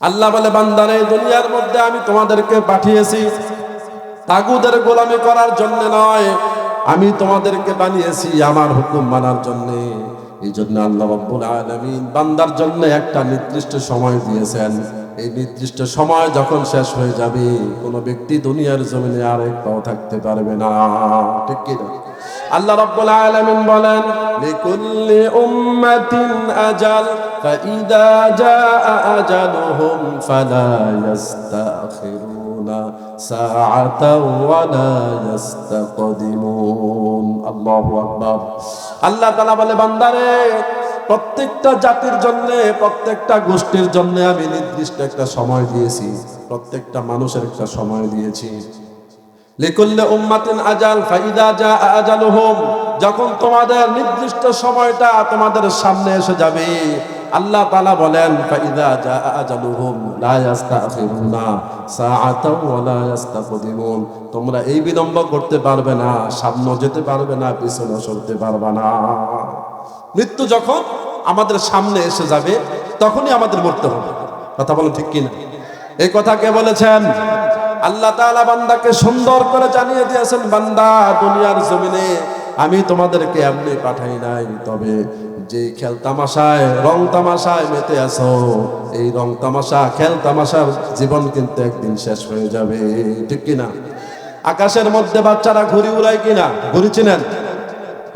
আল্লাহ বলে, বান্দারে, দুনিয়ার মধ্যে আমি তোমাদেরকে পাঠিয়েছি। তাগুদের গোলামি করার জন্য নয়, আমি তোমাদেরকে বানিয়েছি আমার হুকুম মানার জন্য। এই জন্য আল্লাহ রব্বুল আলামিন বান্দার জন্য একটা নির্দিষ্ট সময় দিয়েছেন। এই নির্দিষ্ট সময় যখন শেষ হয়ে যাবে, কোনো ব্যক্তি দুনিয়ার জমিনে আর এক পাও থাকতে পারবে না। ঠিক কি না? আল্লাহ রাব্বুল আলামিন বলেন, লিকুল্লি উম্মাতিন আজাল। ফাইদা জাআ আজালুহুম ফালা ইস্তাখিরুনা সাআতাও ওয়ালা ইস্তাকদিমুন আল্লাহু আকবার। আল্লাহ তাআলা বলে, বান্দারে, প্রত্যেকটা জাতির জন্য, প্রত্যেকটা গোষ্ঠীর জন্য আমি নির্দিষ্ট একটা সময় দিয়েছি, প্রত্যেকটা মানুষের একটা সময় দিয়েছি। লিকুল্লে উম্মাতিন আজাল, ফাইদা যা আজালুহুম, যখন তোমাদের নির্দিষ্ট সময়টা তোমাদের সামনে এসে যাবে আল্লাহ তাআলা বলেন তোমরা এই বিলম্ব করতে পারবে না, সামনে যেতে পারবে না, পিছনে সরতে পারবে না। মৃত্যু যখন আমাদের সামনে এসে যাবে, তখনই আমাদের মরতে হবে। কথা বলেন ঠিক কিনা? এই কথা কে বলেছেন? আল্লাহ তাআলা বান্দাকে সুন্দর করে জানিয়ে দিয়েছেন, বান্দা, দুনিয়ার জমিনে আমি তোমাদেরকে এমনি পাঠাই নাই, তবে যে খেল তামাশায় রং তামাশায় মেতে আছো, এই রং তামাশা, খেল তামাশার জীবন কিন্তু একদিন শেষ হয়ে যাবে, ঠিক কিনা? আকাশের মধ্যে বাচ্চারা ঘুরি উড়ায় কিনা? ঘুরি চিনেন?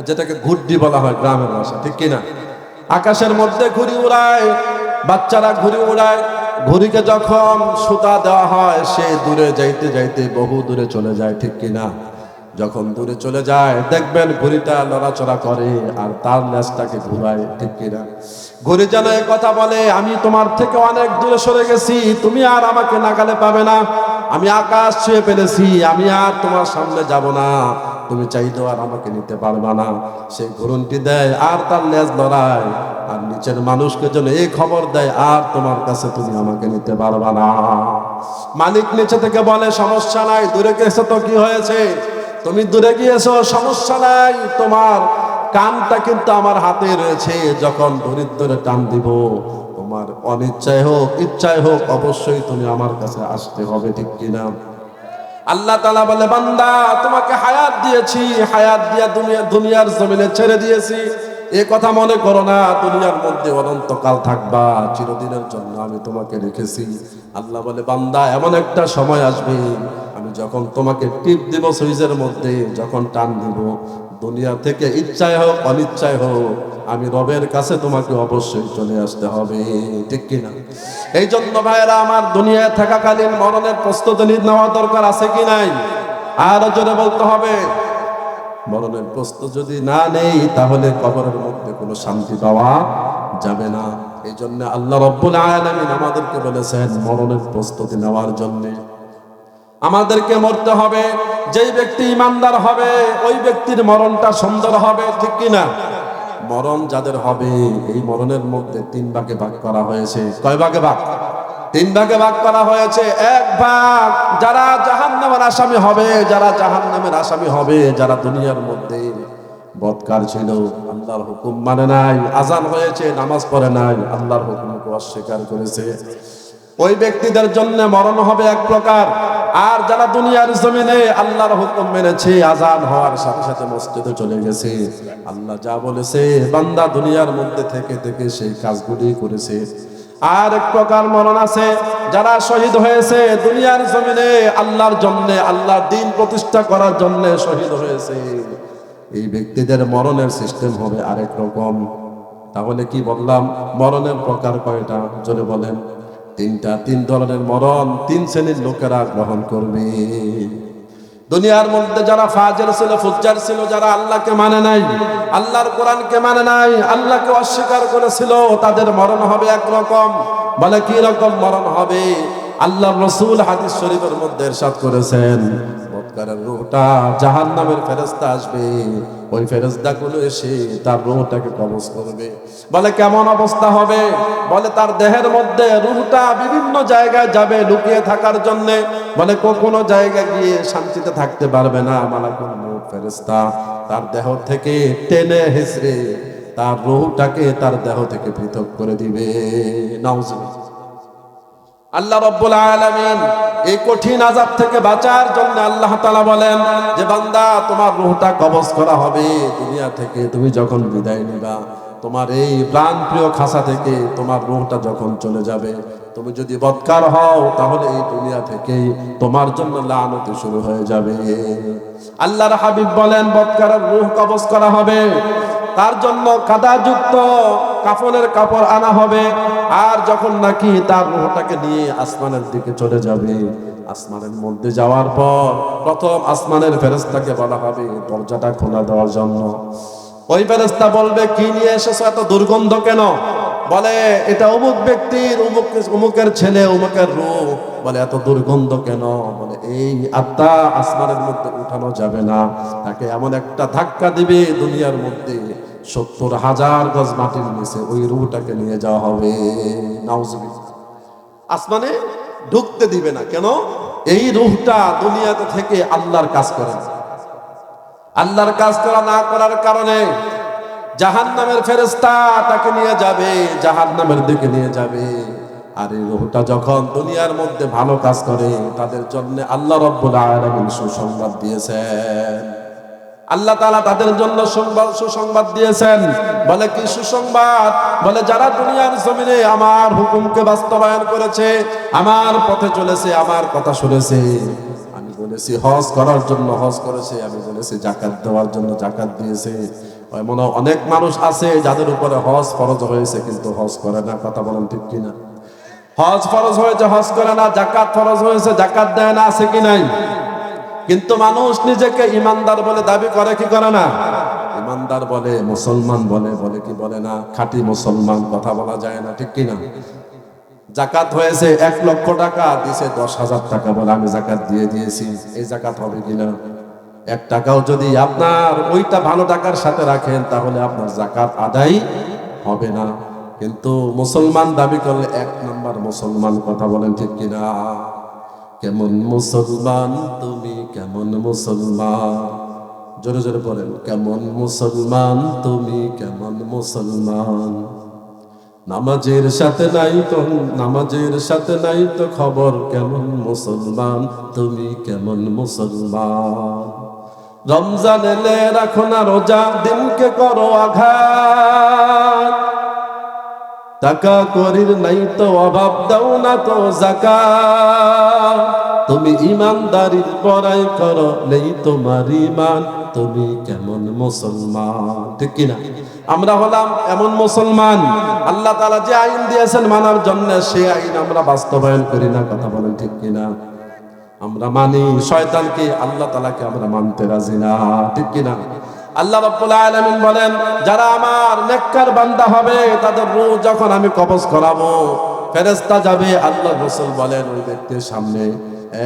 যেটাকে ঘুড্ডি বলা হয় গ্রামের ভাষা, ঠিক কিনা? আকাশের মধ্যে ঘুরি উড়ায়, বাচ্চারা ঘুরি উড়ায়, ঘুড়িকে যখন সুতা দেওয়া হয়, সে দূরে যাইতে যাইতে বহু দূরে চলে যায়, ঠিক কিনা? যখন দূরে চলে যায়, দেখবেন ঘুড়িটা লড়াচড়া করে আর তার ন্যাসটাকে ঘুরায়, ঠিক কিনা? ঘুড়ি যেন কথা বলে, আমি তোমার থেকে অনেক দূরে সরে গেছি, তুমি আর আমাকে নাগালে পাবে না। আমি আকাশ ছুঁয়ে ফেলেছি, আমি আর তোমার সামনে যাব না। তুমি চাইলেও আর আমাকে নিতে পারবা না। সেই ঘুরনটি দেয়, আর তার লেজ লড়ায় আর নিচের মানুষকে যেন এই খবর দেয়, আর তোমার কাছে তুমি আমাকে নিতে পারবা না। মালিক নিচে থেকে বলে, সমস্যা নাই, দূরে গেছো তো কি হয়েছে? তুমি দূরে গিয়েছো, সমস্যা নাই, তোমার কানটা কিন্তু আমার হাতে রয়েছে, যখন দরিদ্রে টান দিব, তোমার অনিচ্ছায় হোক, ইচ্ছায় হোক, অবশ্যই তুমি আমার কাছে আসতে হবে, ঠিক কিনা? আল্লাহ তালা বলে, বান্দা, তোমাকে হায়াত দিয়েছি, হায়াত দিয়া দুনিয়া, দুনিয়ার জমিনে ছেড়ে দিয়েছি। এ কথা মনে করো না, দুনিয়ার মধ্যে অনন্তকাল থাকবা, চিরদিনের জন্য আমি তোমাকে রেখেছি। আল্লাহ বলে, বান্দা, এমন একটা সময় আসবে যখন তোমাকে টিপ দিব সুইজের মধ্যে, যখন টান দিব, দুনিয়া থেকে ইচ্ছায় হোক, অনিচ্ছায় হোক, আমি রবের কাছে তোমাকে অবশ্যই চলে আসতে হবে। ঠিক কিনা? এই জন্য ভাইয়েরা, আমার দুনিয়ায় থাকাকালীন মরণের প্রস্তুতি নেওয়া দরকার আছে কি নাই? আরও জোরে বলতে হবে। মরণের প্রস্তুত যদি না নেই, তাহলে কবরের মধ্যে কোনো শান্তি পাওয়া যাবে না। এই জন্য আল্লাহ রব্বুল আলামিন আমাদেরকে বলেছেন, মরণের প্রস্তুতি নেওয়ার জন্যে আমাদেরকে মরতে হবে, যেই ব্যক্তি ইমানদার হবে, ওই ব্যক্তির মরণটা সুন্দর হবে, ঠিক কিনা? মরণ যাদের হবে, এই মরণের মধ্যে তিন ভাগে ভাগ করা হয়েছে। কয় ভাগে ভাগ? তিন ভাগে ভাগ করা হয়েছে। এক ভাগ, যারা জাহান নামের আসামি হবে, যারা জাহান নামের আসামি হবে, যারা দুনিয়ার মধ্যে বৎকার ছিল, আল্লাহর হুকুম মানে নাই, আজান হয়েছে, নামাজ পড়ে নাই, আল্লাহর হুকুমকে অস্বীকার করেছে। ওই ব্যক্তিদের জন্য মরণ হবে এক প্রকার। আর যারা দুনিয়ার জমিনে আল্লাহর হুকুম মেনেছে, আজান হওয়ার সাথে সাথে মসজিদে চলে গেছে। আল্লাহ যা বলেছে, বান্দা দুনিয়ার মধ্যে থেকে থেকে সেই কাজগুলি করেছে। আর এক প্রকার মরণ আছে, যারা শহীদ হয়েছে, দুনিয়ার জমিনে আল্লাহর জন্য, আল্লাহর দিন প্রতিষ্ঠা করার জন্য শহীদ হয়েছে। এই ব্যক্তিদের মরণের সিস্টেম হবে আরেক রকম। তাহলে কি বললাম? মরণের প্রকার কয়টা? জোরে বলেন। তিনটা তিন ধরনের মরণ, তিন শ্রেণির লোকেরা গ্রহণ করবে। দুনিয়ার মধ্যে যারা ফাজের ছিল, ফুজ্জার ছিল, যারা আল্লাহকে মানে নাই, আল্লাহর কোরআনকে মানে নাই, আল্লাহকে অস্বীকার করেছিল, তাদের মরণ হবে একরকম। বলে কি রকম মরণ হবে? আল্লাহ রসুল হাদিস শরীফের মধ্যে এরশাদ করেছেন বৎকারের রুহটা জাহান নামের ফেরেস্তা আসবে। ওই ফেরেস্তা গুলো এসে তার রুহটাকে কবজ করবে। বলে, কেমন অবস্থা হবে? বলে, তার দেহের মধ্যে রুহটা বিভিন্ন জায়গায় যাবে লুকিয়ে থাকার জন্য। বলে কোনো জায়গায় গিয়ে শান্তিতে থাকতে পারবে না মালাকুল মউত ফেরেস্তা তার দেহ থেকে টেনে হেসড়ে তার রুহটাকে তার দেহ থেকে পৃথক করে দিবে। নাউজুবিল্লাহ। আল্লাহ রব্বুল আলামিন এই কঠিন আজাব থেকে বাঁচার জন্য আল্লাহ তালা বলেন যে, বান্দা, তোমার রূহটা কবজ করা হবে দুনিয়া থেকে। তুমি যখন বিদায় নিবা, তোমার এই প্রাণ প্রিয় খাসা থেকে তোমার রূহটা যখন চলে যাবে, তুমি যদি বৎকার হও, তাহলে এই দুনিয়া থেকেই তোমার জন্য লানতি শুরু হয়ে যাবে। আল্লাহর হাবিব বলেন, বৎকারের রূহ কবজ করা হবে। তার জন্য কাদাযুক্ত কাফনের কাপড় আনা হবে। আর যখন নাকি তার রূহটাকে নিয়ে আসমানের দিকে চলে যাবে, আসমানের মধ্যে যাওয়ার পর প্রথম আসমানের ফেরেস্তাকে বলা হবে, দরজাটা খোলা দেওয়ার জন্য। ওই ফেরেস্তা বলবে, কি নিয়ে এসেছ? এত দুর্গন্ধ কেন? বলে, এটা অমুক ব্যক্তির, অমুক, অমুকের ছেলে, অমুকের রূপ বলে, এত দুর্গন্ধ কেন? বলে, এই আত্মা আসমানের মধ্যে উঠানো যাবে না। তাকে এমন একটা ধাক্কা দিবে দুনিয়ার মধ্যে। সত্তর হাজার গজ মাটির নিচে ওই রুহটাকে নিয়ে যাওয়া হবে। নাউজুবিল্লাহ। আসমানে ঢুকতে দিবে না, কেন? এই রুহটা দুনিয়াতে থেকে আল্লাহর কাজ করে আল্লাহর কাজ করা না করার কারণে জাহান নামের ফেরেস্তা তাকে নিয়ে যাবে জাহান নামের দিকে নিয়ে যাবে। আর এই রুহটা যখন দুনিয়ার মধ্যে ভালো কাজ করে, তাদের জন্য আল্লাহ রব্বুল আলামিন সুসংবাদ দিয়েছেন। আল্লাহ তাআলা তাদের জন্য সংবাদ সুসংবাদ দিয়েছেন। বলে কি সুসংবাদ? বলে, যারা দুনিয়ার জমিনে আমার হুকুমকে বাস্তবায়ন করেছে, আমার পথে চলেছে, আমার কথা শুনেছে। আমি বলেছি, হজ করার জন্য, হজ করেছে। আমি বলেছি, জাকাত দেওয়ার জন্য জাকাত দিয়েছে। এমন অনেক মানুষ আছে যাদের উপরে হজ ফরজ হয়েছে, কিন্তু হজ করে না। কথা বলেন ঠিক কিনা? হজ ফরজ হয়েছে, হজ করে না। জাকাত ফরজ হয়েছে, জাকাত দেয় না, আছে কি নাই? কিন্তু মানুষ নিজেকে ইমানদার বলে দাবি করে, কি করে না? ইমানদার বলে, মুসলমান বলে বলে কি বলে না? খাঁটি মুসলমান কথা বলা যায় না, ঠিক কিনা? জাকাত হয়েছে এক লক্ষ টাকা, দিছে দশ হাজার টাকা বলে আমি জাকাত দিয়ে দিয়েছি। এই জাকাত হবে কিনা? এক টাকাও যদি আপনার ওইটা ভালো টাকার সাথে রাখেন, তাহলে আপনার জাকাত আদায় হবে না। কিন্তু মুসলমান দাবি করলে এক নাম্বার মুসলমান কথা বলেন, ঠিক কিনা? কেমন মুসলমান, তুমি কেমন মুসলমান? জোরে জোরে বলেন, কেমন মুসলমান, তুমি কেমন মুসলমান? নামাজের সাথে নাই তো, নামাজের সাথে নাই তো খবর কেমন মুসলমান, তুমি কেমন মুসলমান? রমজান এলে রাখো না রোজা, দিনকে করো আঘাত। টাকা করির নাই তো অভাব, দাও না তো জাকা তুমি ইমানদারির পড়াই করো, নেই তোমার ইমান তুমি কেমন মুসলমান? ঠিক কিনা? আমরা হলাম এমন মুসলমান। আল্লাহ তাআলা যে আইন দিয়েছেন মানার জন্য সেই আইন আমরা বাস্তবায়ন করি না, কথা বলেন ঠিক কিনা? আমরা মানি, শয়তানকে আল্লাহ তালাকে আমরা মানতে রাজি না, ঠিক কিনা? আল্লাহ রাব্বুল আলামিন বলেন, যারা আমার নেককার বান্দা হবে, তাদের রূহ যখন আমি কবজ করাবো, ফেরেশতা যাবে আল্লাহ রাসূল বলেন, ওই ব্যক্তির সামনে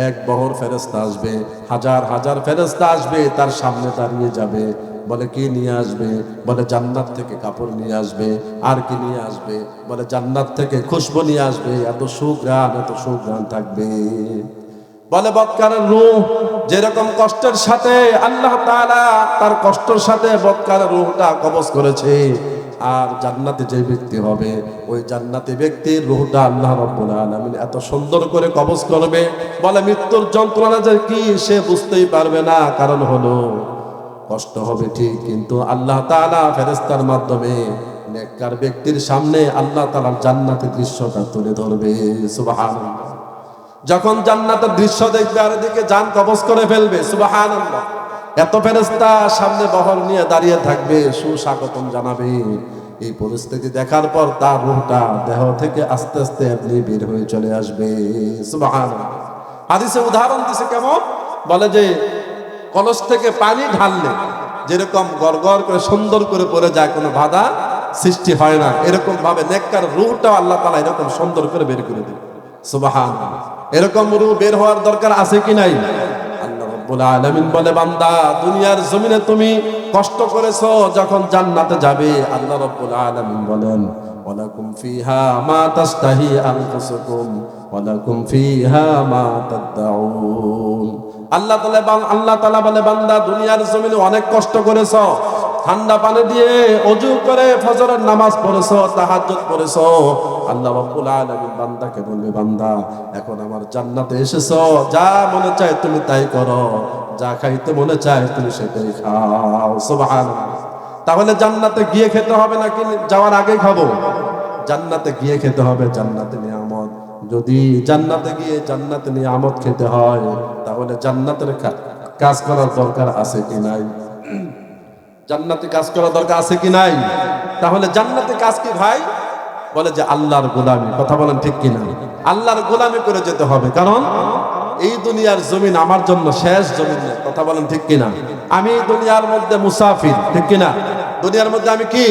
এক বহর ফেরেশতা আসবে, হাজার হাজার ফেরেশতা আসবে, তার সামনে দাঁড়িয়ে যাবে, বলে কি নিয়ে আসবে? বলে জান্নাত থেকে কাপড় নিয়ে আসবে, আর কি নিয়ে আসবে? বলে জান্নাত থেকে খুশবু নিয়ে আসবে, এত সুগ্রাণ এত সুগ্রাণ থাকবে। বলে বৎকারের রূহ, যেরকম কষ্টের সাথে আল্লাহ তাআলা তার কষ্টের সাথে বৎকারের রূহটা কবজ করেছে, আর জান্নাতে যে ব্যক্তি হবে, ওই জান্নাতি ব্যক্তির রুহটা আল্লাহ রাব্বুল এত সুন্দর করে কবজ করবে। বলে মৃত্যুর যন্ত্রণা যে কি, সে বুঝতেই পারবে না। কারণ হলো, কষ্ট হবে ঠিক, কিন্তু আল্লাহ তাআলা ফেরেস্তার মাধ্যমে নেককার ব্যক্তির সামনে আল্লাহ তাআলার জান্নাতের দৃশ্যটা তুলে ধরবে। সুবহানাল্লাহ। যখন জান্নাতের দৃশ্য দেখবে আর এদিকে যান কবজ করে ফেলবে সুবাহান এত ফেরেস্তা সামনে বহর নিয়ে দাঁড়িয়ে থাকবে, সুস্বাগতম জানাবে। এই পরিস্থিতি দেখার পর তার রুহটা দেহ থেকে আস্তে আস্তে আপনি বের হয়ে চলে আসবে সুবাহান হাদিসে উদাহরণ দিছে কেমন? বলে যে, কলস থেকে পানি ঢাললে যেরকম গড়গড় করে, সুন্দর করে পড়ে যায়, কোনো বাধা সৃষ্টি হয় না। এরকম ভাবে নেককার রুহটাও আল্লাহ তালা এরকম সুন্দর করে বের করে দেবে সুবাহান এরকম রূহ বের হওয়ার দরকার আছে কি নাই? আল্লাহ রাব্বুল বলে, বান্দা, দুনিয়ার জমিনে তুমি কষ্ট করেছ যখন জান্নাতে যাবে। আল্লাহ রাব্বুল আলামিন বলেন, ওয়ালাকুম ফিহা মা তাস্তাহি আনফুসুকুম, ওয়ালাকুম ফিহা মা তাদউন আল্লাহ তাআলা আল্লাহ তাআলা বলে, বান্দা, দুনিয়ার জমিনে অনেক কষ্ট করেছ, ঠান্ডা পানি দিয়ে অজু করে ফজরের নামাজ পড়েছো, তাহাজ্জুদ পড়েছো আল্লাহ রাব্বুল আলামিন বান্দাকে বলবে, বান্দা, এখন আমার জান্নাতে এসেছ, যা মনে চায় তুমি তাই করো, যা খাইতে মনে চায় তুমি সেটাই খাও। সুবহানাল্লাহ। তাহলে জান্নাতে গিয়ে খেতে হবে নাকি যাওয়ার আগে খাব? জান্নাতে গিয়ে খেতে হবে জান্নাতে নিয়ামত। যদি জান্নাতে গিয়ে জান্নাতে নিয়ামত খেতে হয়, তাহলে জান্নাতের কাজ করার দরকার আছে কি নাই? জান্নাতে কাজ করার দরকার আছে কি নাই? তাহলে জান্নাতে কাজ কি ভাই? বলে যে আল্লাহর গোলামি, কথা বলেন ঠিক কিনা? আল্লাহর গোলামি করে যেতে হবে, কারণ এই দুনিয়ার জমিন আমার জন্য শেষ জমিন কথা বলেন ঠিক কিনা? আমি দুনিয়ার মধ্যে মুসাফির, ঠিক কিনা? দুনিয়ার মধ্যে আমি কি?